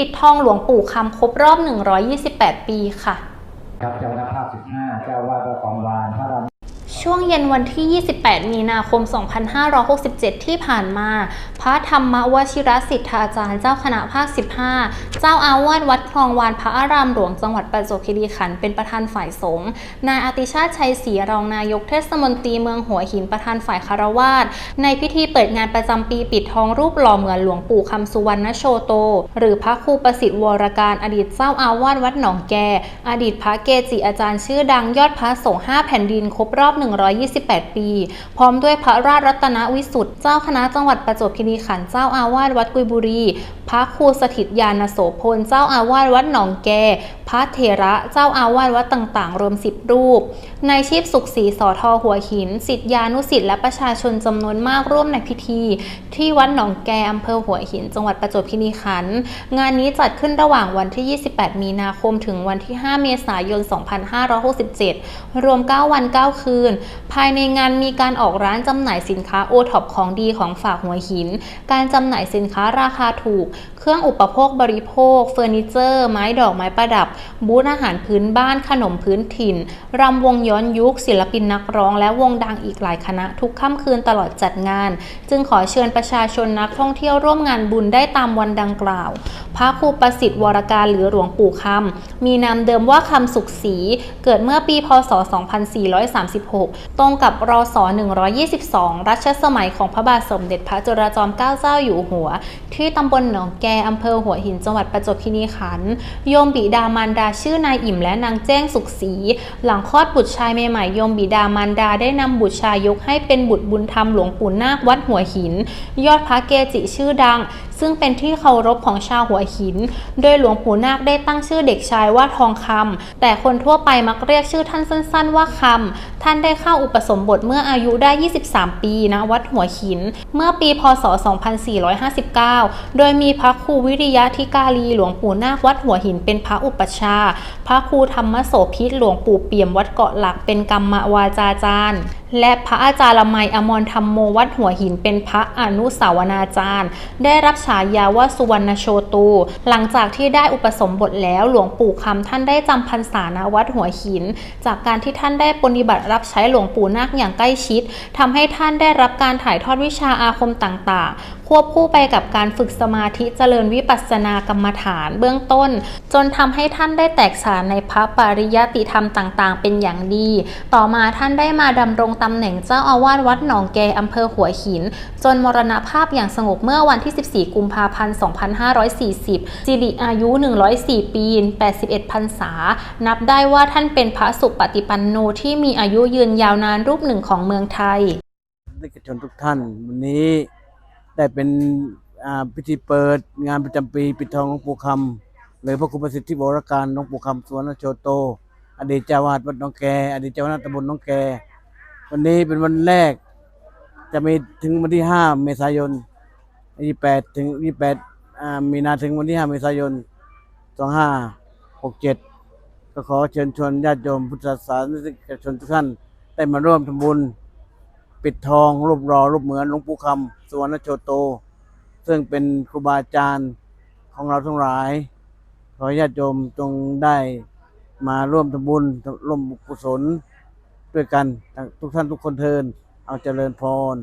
ปิดทองหลวงปู่คำครบรอบ 128 ปีค่ะ ครับเจ้าคณะภาพ15เจ้าวาดวัดกองวานพระราม ช่วงเย็นวันที่ 28 มีนาคม 2567 ที่ผ่านมา พระธรรมวชิรสิทธาจารย์เจ้าคณะภาค 15 เจ้าอาวาสวัดคลองวานพระอารามหลวงจังหวัดประจวบคีรีขันธ์เป็นประธานฝ่ายสงฆ์ นายอติชาติชัยศรีรองนายกเทศมนตรีเมืองหัวหินประธานฝ่ายคารวาสในพิธีเปิดงานประจำปีปิดทองรูปหล่อเหมือนหลวงปู่คำสุวรรณโชโต หรือพระครูประสิทธิ์วรการอดีตเจ้าอาวาสวัดหนองแก อดีตพระเกจิอาจารย์ชื่อดังยอดพระสงฆ์5แผ่นดินครบรอบ128 ปี พร้อมด้วยพระราชรัตนวิสุทธิ์เจ้าคณะจังหวัดประจวบคีรีขันธ์เจ้าอาวาสวัดกุยบุรี พระครูสถิตยานโสพล เจ้าอาวาสวัดหนองแก พระเถระเจ้าอาวาสวัดต่างๆ รวม 10 รูปนายชีพสุขศรีสอทอหัวหินสิทธิานุสิทธิ์และประชาชนจำนวนมากร่วมในพิธี ที่วัดหนองแกอำเภอหัวหิน จังหวัดประจวบคีรีขันธ์งานนี้จัดขึ้นระหว่างวันที่ 28 มีนาคมถึงวันที่ 5 เมษายน 2567 รวม 9 วัน 9 คืนภายในงานมีการออกร้านจำหน่ายสินค้าโอท็อปของดีของฝากหัวหิน การจำหน่ายสินค้าราคาถูก เครื่องอุปโภคบริโภค เฟอร์นิเจอร์ ไม้ดอกไม้ประดับ บูธอาหารพื้นบ้าน ขนมพื้นถิ่น รำวงย้อนยุค ศิลปินนักร้อง และวงดังอีกหลายคณะ ทุกค่ำคืนตลอดจัดงาน จึงขอเชิญประชาชนนักท่องเที่ยวร่วมงานบุญได้ตามวันดังกล่าวพระครูประสิทธิ์วรการหรือหลวงปู่คำมีนามเดิมว่าคำสุขศรีเกิดเมื่อปีพศ 2436 ตรงกับรศ 122 รัชสมัยของพระบาทสมเด็จพระจุลจอมเกล้าเจ้าอยู่หัว ที่ตำบลหนองแกอำเภอหัวหินจังหวัดประจวบคีรีขันธ์โยมบิดามารดาชื่อนายอิ่มและนางแจ้งสุขศรีหลังคลอดบุตรชายใหม่ๆโยมบิดามารดาได้นำบุตรชายยกให้เป็นบุตรบุญธรรมหลวงปู่นาควัดหัวหิน ยอดพระเกจิชื่อดัง ซึ่งเป็นที่เคารพของชาวหัวหิน โดยหลวงปู่นาคได้ตั้งชื่อเด็กชายว่าทองคำแต่คนทั่วไปมักเรียกชื่อท่านสั้น ๆ ว่าคำท่านได้เข้าอุปสมบทเมื่ออายุได้ 23 ปีณวัดหัวหิน เมื่อปีพศ 2459 โดยมีพระครูวิริยะธิการีหลวงปู่นาควัดหัวหินเป็นพระอุปชา พระครูธรรมโสพิษหลวงปู่เปี่ยมวัดเกาะหลักเป็นกรรมวาจาจารย์และพระอาจารย์ละไมอมรธรรมโมวัดหัวหินเป็นพระอนุสาวนาจารย์ ได้รับฉายาว่าสุวรรณโชตู หลังจากที่ได้อุปสมบทแล้วหลวงปู่คำท่านได้จำพรรษาณวัดหัวหิน จากการที่ท่านได้ปฏิบัติรับใช้หลวงปู่นาคอย่างใกล้ชิดทำให้ท่านได้รับการถ่ายทอดวิชาอาคมต่างๆ ควบคู่ไปกับการฝึกสมาธิเจริญวิปัสสนากรรมฐานเบื้องต้น จนทำให้ท่านได้แตกฉานในพระปริยติธรรมต่างๆ เป็นอย่างดี ต่อมาท่านได้มาดำรงตำแหน่งเจ้าอาวาสวัดหนองแกอำเภอหัวหิน จนมรณภาพอย่างสงบเมื่อวันที่ 14 กุมภาพันธ์ 2540สิริอายุ 104 ปี 81พรรษา นับได้ว่าท่านเป็นพระสุปฏิปันโนที่มีอายุยืนยาวนานรูปหนึ่งของเมืองไทยนักชนทุกท่านวันนี้ ได้เป็นพิธีเปิดงานประจำปีปิดทองหลวงปู่คำหรือพระครูประสิทธิวรการหลวงปู่คำสวนโชโต อดีตเจ้าวาดวัดน้องแกอดีตเจ้าวาดตำบลน้องแก วันนี้เป็นวันแรก จะมีถึงวันที่ 5 เมษายน 28 ถึง 28อ่ามีนาถึงวันที่ 5 เมษายน 2567 ก็ขอเชิญชวนญาติโยมพุทธศาสนิกชนทุกท่านได้มาร่วมทำบุญ ปิดทองรูปรอรูปเหมือนหลวงปู่คำสุวรรณโชโต ซึ่งเป็นครูบาอาจารย์ของเราทั้งหลาย ขอญาติโยมจงได้มาร่วมทำบุญร่วมกุศลด้วยกันทุกท่านทุกคนเทินเอาเจริญพร